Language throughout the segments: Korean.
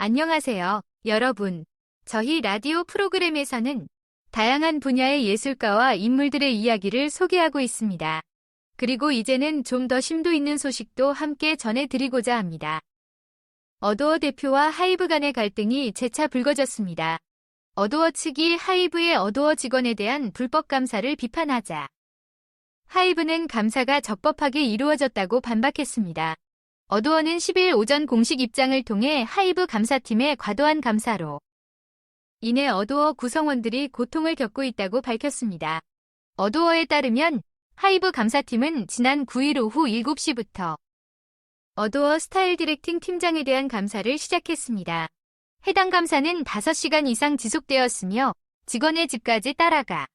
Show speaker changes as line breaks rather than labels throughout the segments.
안녕하세요, 여러분. 저희 라디오 프로그램에서는 다양한 분야의 예술가와 인물들의 이야기를 소개하고 있습니다. 그리고 이제는 좀 더 심도 있는 소식도 함께 전해드리고자 합니다. 어도어 대표와 하이브 간의 갈등이 재차 불거졌습니다. 어도어 측이 하이브의 어도어 직원에 대한 불법 감사를 비판하자 하이브는 감사가 적법하게 이루어졌다고 반박했습니다. 어도어는 10일 오전 공식 입장을 통해 하이브 감사팀의 과도한 감사로 이내 어도어 구성원들이 고통을 겪고 있다고 밝혔습니다. 어도어에 따르면 하이브 감사팀은 지난 9일 오후 7시부터 어도어 스타일 디렉팅 팀장에 대한 감사를 시작했습니다. 해당 감사는 5시간 이상 지속되었으며 직원의 집까지 따라가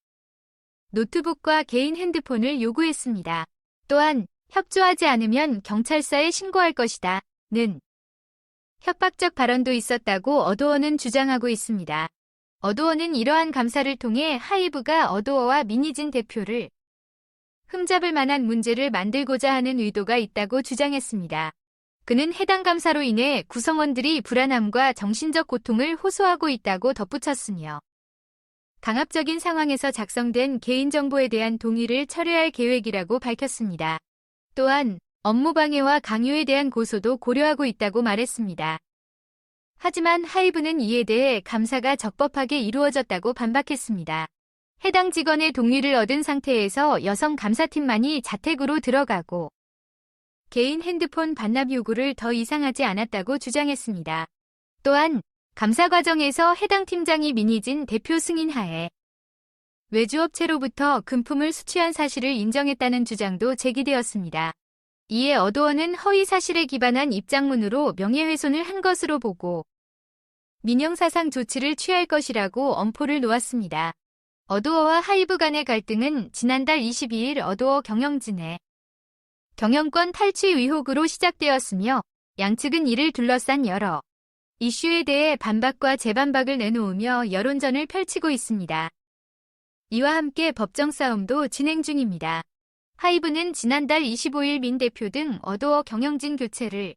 노트북과 개인 핸드폰을 요구했습니다. 또한 협조하지 않으면 경찰서에 신고할 것이다. 는 협박적 발언도 있었다고 어도어는 주장하고 있습니다. 어도어는 이러한 감사를 통해 하이브가 어도어와 미니진 대표를 흠잡을 만한 문제를 만들고자 하는 의도가 있다고 주장했습니다. 그는 해당 감사로 인해 구성원들이 불안함과 정신적 고통을 호소하고 있다고 덧붙였으며 강압적인 상황에서 작성된 개인정보에 대한 동의를 철회할 계획이라고 밝혔습니다. 또한 업무 방해와 강요에 대한 고소도 고려하고 있다고 말했습니다. 하지만 하이브는 이에 대해 감사가 적법하게 이루어졌다고 반박했습니다. 해당 직원의 동의를 얻은 상태에서 여성 감사팀만이 자택으로 들어가고 개인 핸드폰 반납 요구를 더 이상하지 않았다고 주장했습니다. 또한 감사 과정에서 해당 팀장이 민희진 대표 승인하에 외주업체로부터 금품을 수취한 사실을 인정했다는 주장도 제기되었습니다. 이에 어도어는 허위 사실에 기반한 입장문으로 명예훼손을 한 것으로 보고 민형사상 조치를 취할 것이라고 엄포를 놓았습니다. 어도어와 하이브 간의 갈등은 지난달 22일 어도어 경영진의 경영권 탈취 의혹으로 시작되었으며 양측은 이를 둘러싼 여러 이슈에 대해 반박과 재반박을 내놓으며 여론전을 펼치고 있습니다. 이와 함께 법정 싸움도 진행 중입니다. 하이브는 지난달 25일 민 대표 등 어도어 경영진 교체를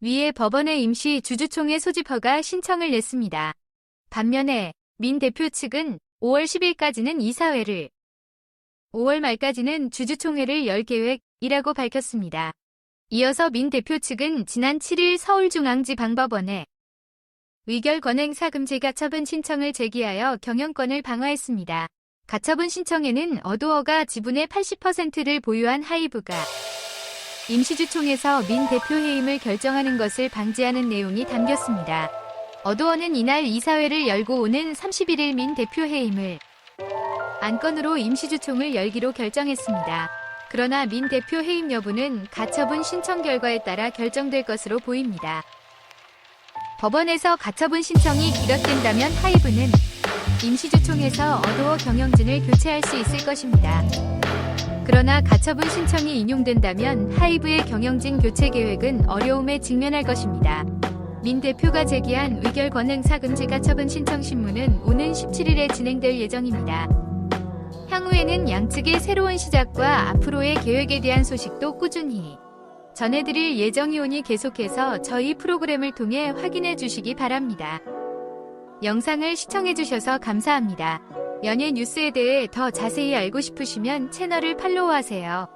위해 법원에 임시 주주총회 소집 허가 신청을 냈습니다. 반면에 민 대표 측은 5월 10일까지는 이사회를 5월 말까지는 주주총회를 열 계획이라고 밝혔습니다. 이어서 민 대표 측은 지난 7일 서울중앙지방법원에 의결 권행 사 금제 가처분 신청을 제기하여 경영권을 방어했습니다. 가처분 신청에는 어도어가 지분의 80%를 보유한 하이브가 임시주총에서 민 대표 해임을 결정하는 것을 방지하는 내용이 담겼습니다. 어도어는 이날 이사회를 열고 오는 31일 민 대표 해임을 안건으로 임시주총을 열기로 결정했습니다. 그러나 민 대표 해임 여부는 가처분 신청 결과에 따라 결정될 것으로 보입니다. 법원에서 가처분 신청이 기각된다면 하이브는 임시주총에서 어도어 경영진을 교체할 수 있을 것입니다. 그러나 가처분 신청이 인용된다면 하이브의 경영진 교체 계획은 어려움에 직면할 것입니다. 민 대표가 제기한 의결 권행 사금지 가처분 신청 신문은 오는 17일에 진행될 예정입니다. 향후에는 양측의 새로운 시작과 앞으로의 계획에 대한 소식도 꾸준히 전해드릴 예정이 오니 계속해서 저희 프로그램을 통해 확인해 주시기 바랍니다. 영상을 시청해 주셔서 감사합니다. 연예 뉴스에 대해 더 자세히 알고 싶으시면 채널을 팔로우하세요.